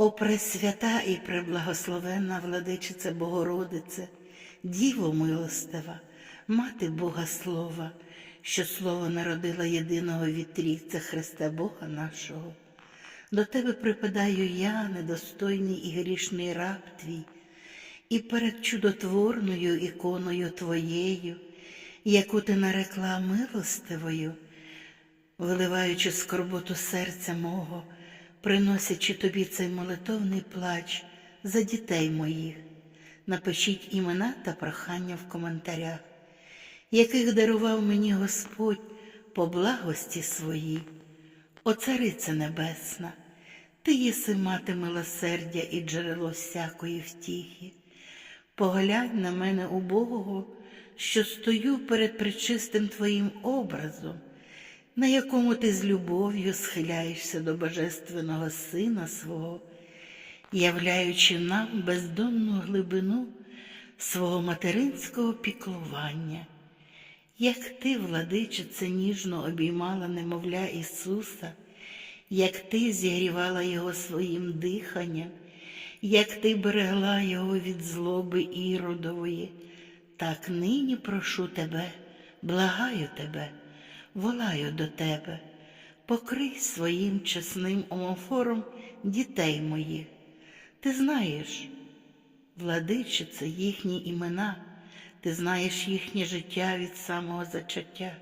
О пресвята і преблагословенна владичице Богородице, Діво милостива, Мати Бога Слова, що Слово народила єдиного вітрійця Христа Бога нашого. До тебе припадаю я, недостойний і грішний раб твій, і перед чудотворною іконою Твоєю, яку ти нарекла милостивою, виливаючи скорботу серця мого, приносячи тобі цей молитовний плач за дітей моїх, напишіть імена та прохання в коментарях, яких дарував мені Господь по благості своїй. О Царице Небесна, Ти єси мати милосердя і джерело всякої втіхи. Поглянь на мене убогого, що стою перед пречистим Твоїм образом, на якому ти з любов'ю схиляєшся до Божественного Сина свого, являючи нам бездонну глибину свого материнського піклування. Як ти, владичице, ніжно обіймала немовля Ісуса, як ти зігрівала Його своїм диханням, як ти берегла Його від злоби іродової, так нині прошу тебе, благаю тебе, волаю до тебе, покрий своїм чесним омофором дітей моїх. Ти знаєш, владичице, їхні імена. Ти знаєш їхнє життя від самого зачаття.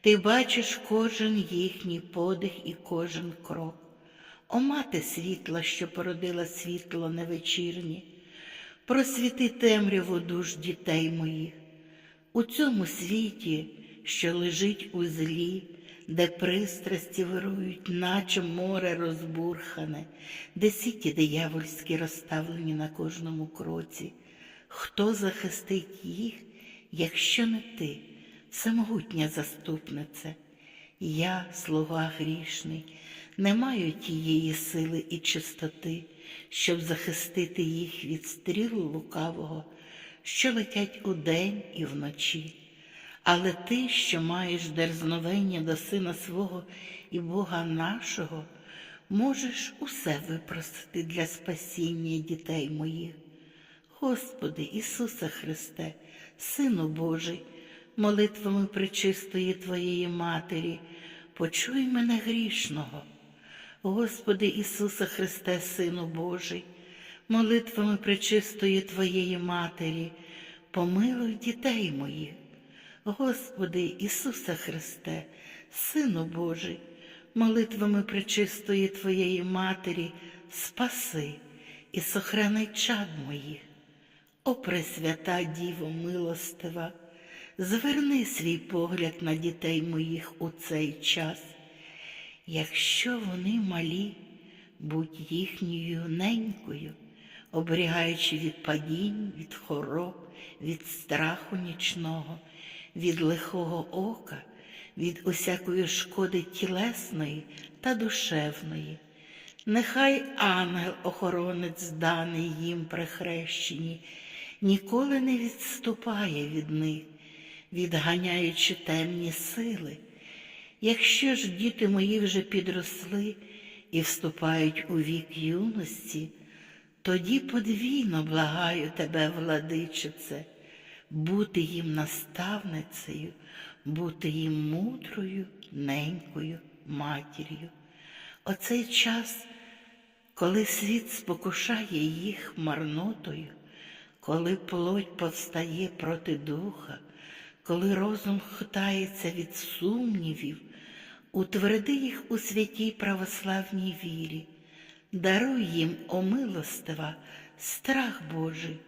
Ти бачиш кожен їхній подих і кожен крок. О мати світла, що породила світло невечірнє, просвіти темряву душ дітей моїх. У цьому світі, що лежить у злі, де пристрасті вирують, наче море розбурхане, де сіті диявольські розставлені на кожному кроці. Хто захистить їх, якщо не ти, самогутня заступнице? Я, слуга грішний, не маю тієї сили і чистоти, щоб захистити їх від стріл лукавого, що летять удень і вночі. Але ти, що маєш дерзновення до сина свого і Бога нашого, можеш усе випросити для спасіння дітей моїх. Господи Ісусе Христе, Сину Божий, молитвами пречистої Твоєї Матері, почуй мене грішного. Господи Ісусе Христе, Сину Божий, молитвами пречистої Твоєї Матері, помилуй дітей моїх. Господи Ісусе Христе, Сину Божий, молитвами пречистої Твоєї Матері, спаси і сохрани чад моїх. О Пресвята Діво милостива, зверни свій погляд на дітей моїх у цей час. Якщо вони малі, будь їхньою ненькою, оберігаючи від падінь, від хвороб, від страху нічного, від лихого ока, від усякої шкоди тілесної та душевної. Нехай ангел-охоронець, даний їм при хрещенні, ніколи не відступає від них, відганяючи темні сили. Якщо ж діти мої вже підросли і вступають у вік юності, тоді подвійно благаю тебе, владичице, бути їм наставницею, бути їм мудрою, ненькою матір'ю. Оцей час, коли світ спокушає їх марнотою, коли плоть повстає проти духа, коли розум хитається від сумнівів, утверди їх у святій православній вірі, даруй їм, о страх Божий,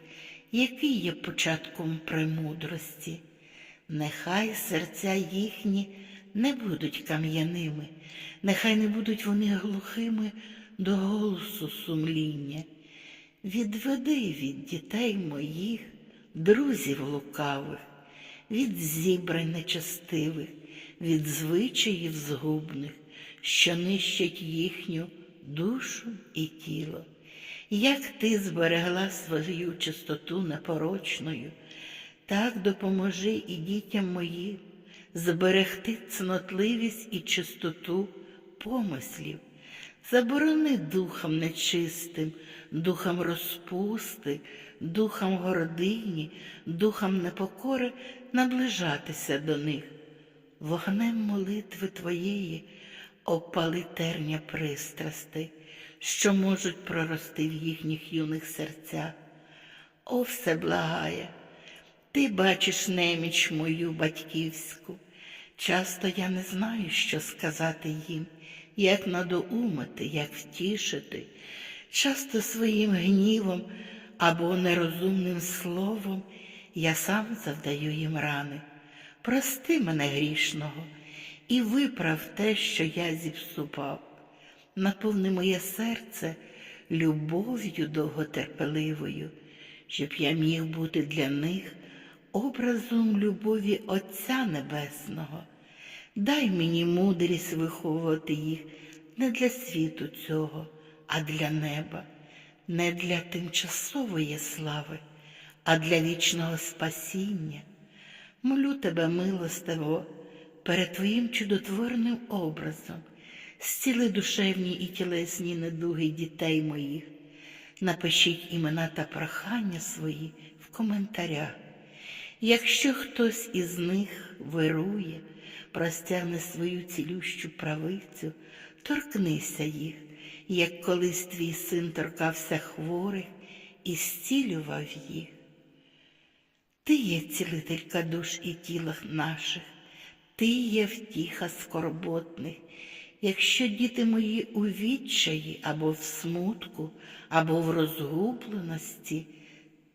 який є початком премудрості. Нехай серця їхні не будуть кам'яними, нехай не будуть вони глухими до голосу сумління. Відведи від дітей моїх, друзів лукавих, від зібрань нечестивих, від звичаїв згубних, що нищать їхню душу і тіло. Як ти зберегла свою чистоту непорочною, так допоможи і дітям моїм зберегти цнотливість і чистоту помислів, Заборони духам нечистим, духам розпусти, духам гордині, духам непокори наближатися до них. Вогнем молитви Твоєї опали терня пристрастей, що можуть прорости в їхніх юних серцях. О, все благає, ти бачиш неміч мою батьківську. Часто я не знаю, що сказати їм, як надоумити, як втішити. Часто своїм гнівом або нерозумним словом я сам завдаю їм рани. Прости мене грішного і виправ те, що я зіпсупав. Наповни моє серце любов'ю довготерпеливою, щоб я міг бути для них образом любові Отця Небесного. Дай мені мудрість виховувати їх не для світу цього, а для неба, не для тимчасової слави, а для вічного спасіння. Молю тебе, милостиво, перед Твоїм чудотворним образом, зціли душевні і тілесні недуги дітей моїх. Напишіть імена та прохання свої в коментарях. Якщо хтось із них вирує, простягне свою цілющу правицю, торкнися їх, як колись твій син торкався хворих і зцілював їх. Ти є цілителька душ і тілах наших, ти є втіха скорботних. Якщо діти мої у відчаї або в смутку, або в розгубленості,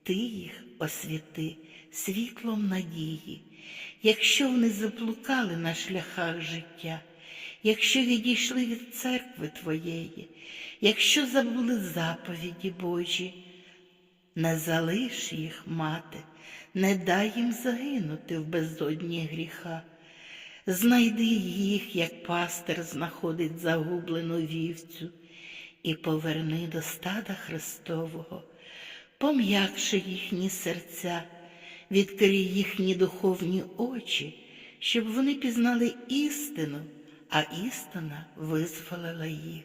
ти їх освіти світлом надії, якщо вони заблукали на шляхах життя, якщо відійшли від церкви Твоєї, якщо забули заповіді Божі, не залиш їх, мати, не дай їм загинути в безодні гріха. Знайди їх, як пастир знаходить загублену вівцю, і поверни до стада Христового, пом'якши їхні серця, відкрий їхні духовні очі, щоб вони пізнали істину, а істина визволила їх.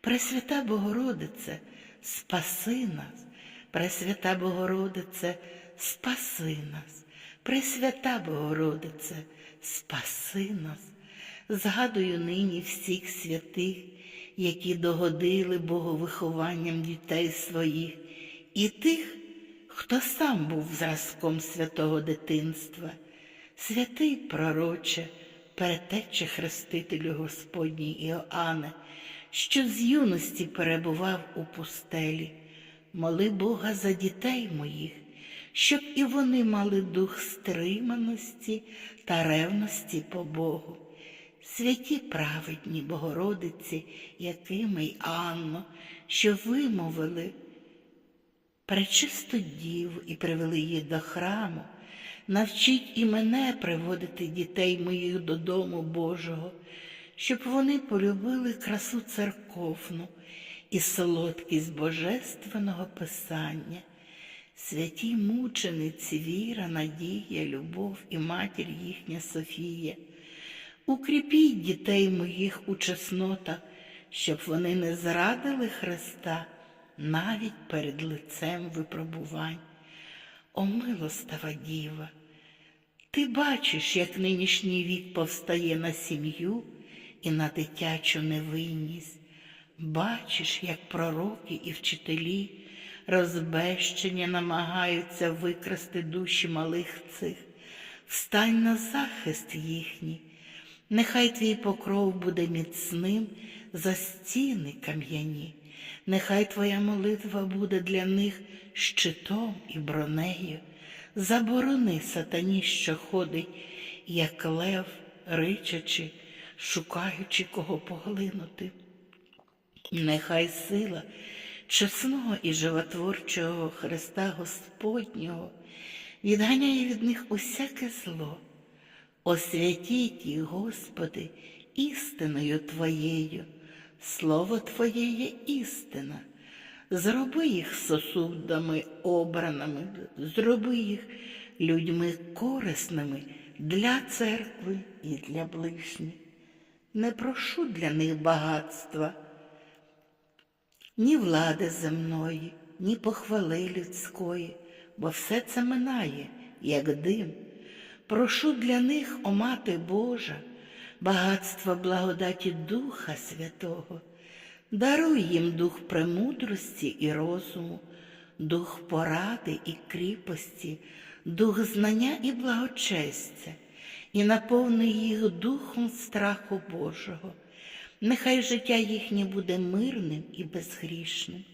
Пресвята Богородице, спаси нас, Пресвята Богородице, спаси нас, Пресвята Богородице, спаси нас. Згадую нині всіх святих, які догодили Богу вихованням дітей своїх, і тих, хто сам був зразком святого дитинства, святий пророче, перетече хрестителю Господній Іоанне, що з юності перебував у пустелі. Моли Бога за дітей моїх, щоб і вони мали дух стриманості та ревності по Богу. Святі праведні Богородиці, Якими й Анно, що вимовили пречисту діву і привели її до храму, навчіть і мене приводити дітей моїх додому Божого, щоб вони полюбили красу церковну і солодкість божественного Писання. Святі мучениці, віра, надія, любов і матір їхня Софія. Укріпіть дітей моїх у чеснотах, щоб вони не зрадили Христа навіть перед лицем випробувань. О, милостава діва, ти бачиш, як нинішній вік повстає на сім'ю і на дитячу невинність. Бачиш, як пророки і вчителі розбещення намагаються викрасти душі малих цих. Встань на захист їхній, нехай твій покров буде міцним за стіни кам'яні, нехай твоя молитва буде для них щитом і бронею. Заборони сатані, що ходить, як лев, ричачи, шукаючи кого поглинути. Нехай сила чесного і животворчого Христа Господнього відганяє від них усяке зло. Освятіть їх, Господи, істиною Твоєю, Слово Твоє є істина. Зроби їх сосудами обраними, зроби їх людьми корисними для церкви і для ближніх. Не прошу для них багатства, ні влади земної, ні похвали людської, бо все це минає, як дим. Прошу для них, о Мати Божа, багатство благодаті Духа Святого, даруй їм дух премудрості і розуму, дух поради і кріпості, дух знання і благочестя, і наповни їх духом страху Божого. Нехай життя їхнє буде мирним і безгрішним.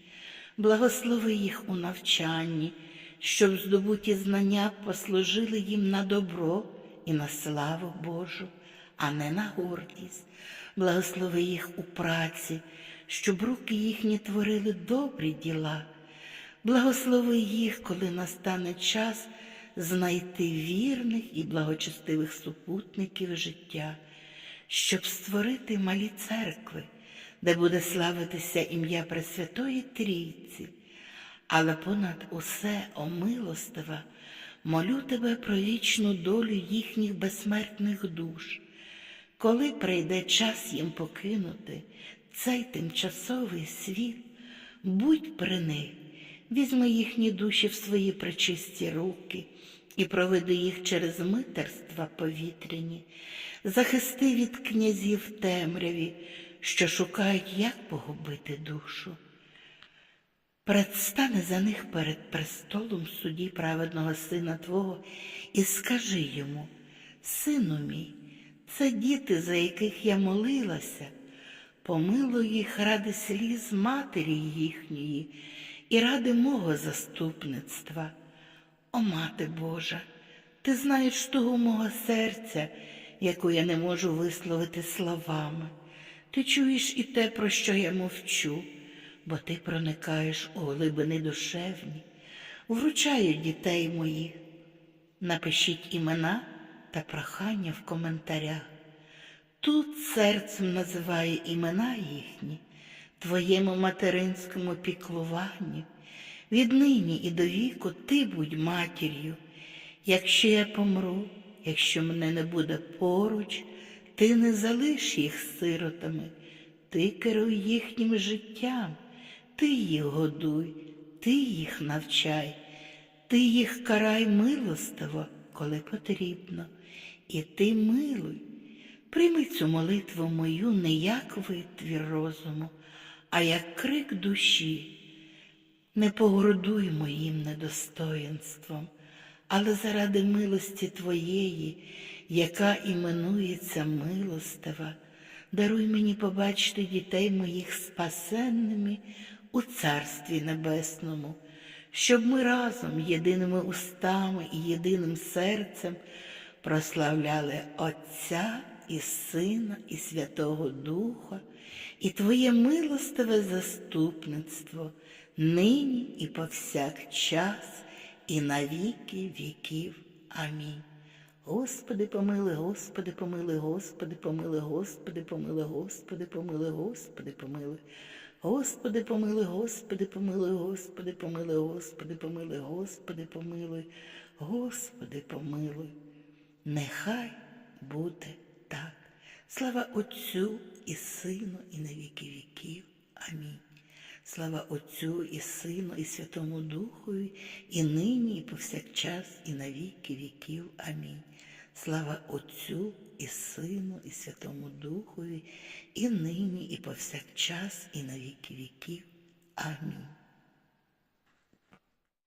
Благослови їх у навчанні, щоб здобуті знання послужили їм на добро і на славу Божу, а не на гордість. Благослови їх у праці, щоб руки їхні творили добрі діла. Благослови їх, коли настане час знайти вірних і благочестивих супутників життя, щоб створити малі церкви, де буде славитися ім'я Пресвятої Трійці. Але понад усе, о милостива, молю тебе про вічну долю їхніх безсмертних душ. Коли прийде час їм покинути цей тимчасовий світ, будь при них, візьми їхні душі в свої пречисті руки і проведи їх через митерства повітряні, захисти від князів темряві, що шукають, як погубити душу. Предстане за них перед престолом суді праведного сина Твого і скажи йому, сину мій, це діти, за яких я молилася, помилуй їх ради сліз матері їхньої і ради мого заступництва. О, мати Божа, ти знаєш того мого серця, яку я не можу висловити словами. Ти чуєш і те, про що я мовчу, бо ти проникаєш у глибини душевні, вручаю дітей моїх. Напишіть імена та прохання в коментарях. Тут серцем називає імена їхні, твоєму материнському піклуванню. Віднині і до віку ти будь матір'ю. Якщо я помру, якщо мене не буде поруч, ти не залиш їх сиротами, ти керуй їхнім життям, ти їх годуй, ти їх навчай, ти їх карай милостиво, коли потрібно, і ти милуй. Прийми цю молитву мою не як витвір розуму, а як крик душі. Не погордуй моїм недостоїнством, але заради милості Твоєї, яка іменується милостива, даруй мені побачити дітей моїх спасенними у Царстві Небесному, щоб ми разом, єдиними устами і єдиним серцем прославляли Отця і Сина, і Святого Духа, і Твоє милостиве заступництво нині і повсякчас, і на віки віків. Амінь. Господи, помили, Господи, помили, Господи, помили, Господи, помили, Господи, помили, Господи, помили. Господи, помили, Господи, помили, Господи, помили, Господи, помили, Господи, помилуй, Господи, помилуй. Нехай буде так. Слава Отцю і Сину, і на віки віків. Амінь. Слава Отцю і Сину, і Святому Духові, і нині, і повсякчас, і на віки віків. Амінь. Слава Отцю і Сину, і Святому Духові, і нині, і повсякчас, і на віки віків. Амінь.